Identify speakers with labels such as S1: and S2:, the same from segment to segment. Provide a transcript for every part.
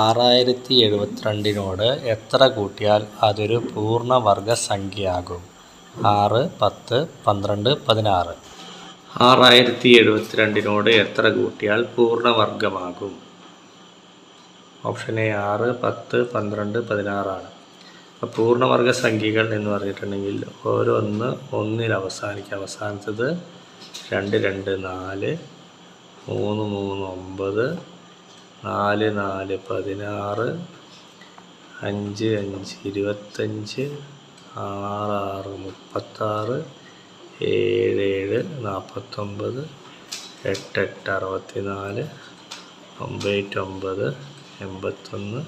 S1: ആറായിരത്തി എഴുപത്തിരണ്ടിനോട് എത്ര കൂട്ടിയാൽ അതൊരു പൂർണവർഗസംഖ്യയാകും ആറ് പത്ത് പന്ത്രണ്ട് പതിനാറ്. ആറായിരത്തി എഴുപത്തിരണ്ടിനോട് എത്ര കൂട്ടിയാൽ പൂർണവർഗമാകും ഓപ്ഷൻ എ ആറ് പത്ത് പന്ത്രണ്ട് പതിനാറാണ്. പൂർണവർഗ സംഖ്യകൾ എന്ന് പറഞ്ഞിട്ടുണ്ടെങ്കിൽ ഓരോന്ന് ഒന്നിൽ അവസാനിക്കുക അവസാനത്തത് രണ്ട് രണ്ട് നാല് മൂന്ന് മൂന്ന് ഒമ്പത് നാല് നാല് പതിനാറ് അഞ്ച് അഞ്ച് ഇരുപത്തഞ്ച് ആറ് ആറ് മുപ്പത്താറ് ഏഴ് ഏഴ് നാൽപ്പത്തൊമ്പത് എട്ട് എട്ട് അറുപത്തി നാല് ഒമ്പത് ഒമ്പത് എൺപത്തൊന്ന്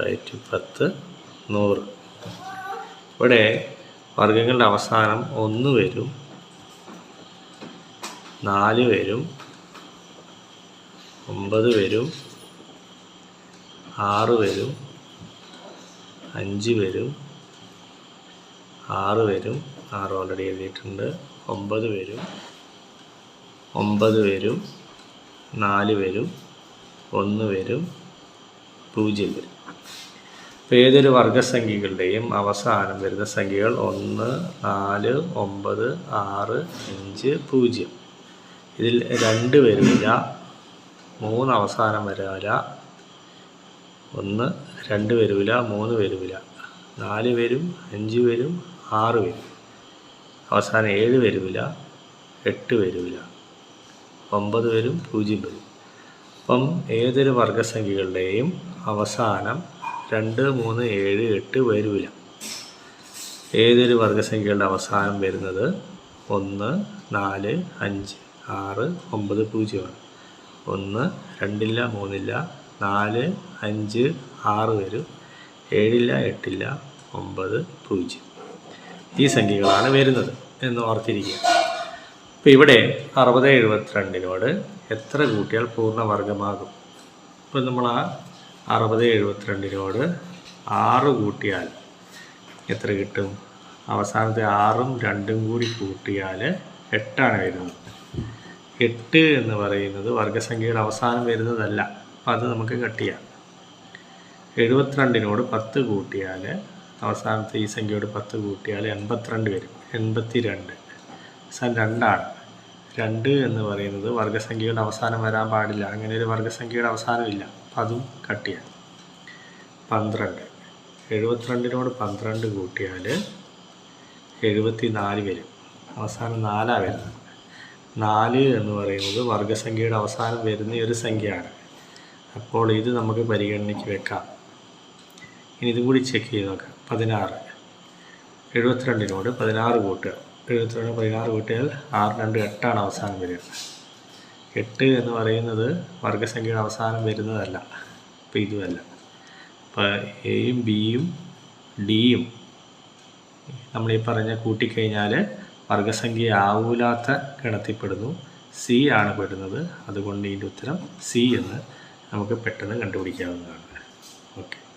S1: റൈറ്റ് പത്ത് നൂറ്. ഇവിടെ വർഗങ്ങളുടെ അവസാനം ഒന്ന് വരും നാല് വരും ഒമ്പത് വരും ആറ് വരും അഞ്ച് വരും ആറ് വരും ആറ് ഓൾറെഡി എഴുതിയിട്ടുണ്ട് ഒമ്പത് വരും ഒമ്പത് വരും നാല് വരും ഒന്ന് വരും പൂജ്യം വരും. ഇപ്പോൾ ഏതൊരു വർഗസംഖ്യകളുടെയും അവസാനം വരുന്ന സംഖ്യകൾ ഒന്ന് നാല് ഒമ്പത് ആറ് അഞ്ച് പൂജ്യം. ഇതിൽ രണ്ട് വരില്ല മൂന്ന് അവസാനം വരില്ല ഒന്ന് രണ്ട് വരില്ല മൂന്ന് വരില്ല നാല് വരും അഞ്ച് വരും ആറ് വരും. അവസാനം ഏഴ് വരില്ല എട്ട് വരില്ല ഒമ്പത് വരും പൂജ്യം വരും. അപ്പം ഏതൊരു വർഗസംഖ്യകളുടെയും അവസാനം രണ്ട് മൂന്ന് ഏഴ് എട്ട് വരില്ല ഏതൊരു വർഗസംഖ്യകളുടെ അവസാനം വരുന്നത് ഒന്ന് നാല് അഞ്ച് ആറ് ഒമ്പത് പൂജ്യമാണ്. ഒന്ന് രണ്ടില്ല മൂന്നില്ല നാല് അഞ്ച് ആറ് വരും. ഏഴില്ല എട്ടില്ല ഒമ്പത് പൂജ്യം. ഈ സംഖ്യകളാണ് വരുന്നത് എന്ന് ഓർത്തിരിക്കുക. അപ്പോൾ ഇവിടെ അറുപത് എഴുപത്തിരണ്ടിനോട് എത്ര കൂട്ടിയാൽ പൂർണവർഗമാകും ഇപ്പം നമ്മൾ ആ അറുപത് എഴുപത്തിരണ്ടിനോട് ആറ് കൂട്ടിയാൽ എത്ര കിട്ടും? അവസാനത്തെ ആറും രണ്ടും കൂടി കൂട്ടിയാൽ എട്ടാണ് വരുന്നത്. എട്ട് എന്ന് പറയുന്നത് വർഗസംഖ്യയുടെ അവസാനം വരുന്നതല്ല. അപ്പം അത് നമുക്ക് കട്ട് ചെയ്യാം. എഴുപത്തിരണ്ടിനോട് പത്ത് കൂട്ടിയാൽ അവസാനത്തെ ഈ സംഖ്യയോട് പത്ത് കൂട്ടിയാൽ എൺപത്തിരണ്ട് വരും. എൺപത്തി രണ്ട് അവസാനം രണ്ടാണ്. രണ്ട് എന്ന് പറയുന്നത് വർഗസംഖ്യയുടെ അവസാനം വരാൻ പാടില്ല. അങ്ങനെ ഒരു വർഗസംഖ്യയുടെ അവസാനമില്ല അപ്പം അതും കട്ട് ചെയ്യാം. പന്ത്രണ്ട്. എഴുപത്തിരണ്ടിനോട് പന്ത്രണ്ട് കൂട്ടിയാൽ എഴുപത്തി നാല് വരും. അവസാനം നാലാണ് വരുന്നത്. നാല് എന്ന് പറയുന്നത് വർഗസംഖ്യയുടെ അവസാനം വരുന്ന ഒരു സംഖ്യയാണ്. അപ്പോൾ ഇത് നമുക്ക് പരിഗണനയ്ക്ക് വെക്കാം. ഇനി ഇതും കൂടി ചെക്ക് ചെയ്ത് നോക്കാം. പതിനാറ്. എഴുപത്തിരണ്ടിനോട് പതിനാറ് കൂട്ടുക. എഴുപത്തിരണ്ട് പതിനാറ് കൂട്ടിയാൽ ആറ് രണ്ട് എട്ടാണ് അവസാനം വരിക. എട്ട് എന്ന് പറയുന്നത് വർഗസംഖ്യയുടെ അവസാനം വരുന്നതല്ല. അപ്പോൾ ഇതുമല്ല. അപ്പോൾ എയും ബിയും ഡിയും നമ്മൾ ഈ പറഞ്ഞ കൂട്ടിക്കഴിഞ്ഞാൽ വർഗസംഖ്യ ആവൂലാത്ത ഗണത്തിൽപ്പെടുന്നു. സി ആണ് പെടുന്നത്. അതുകൊണ്ട് ഇതിന്റെ ഉത്തരം സി എന്ന് നമുക്ക് പെട്ടെന്ന് കണ്ടുപിടിക്കാവുന്നതാണ്. ഓക്കെ.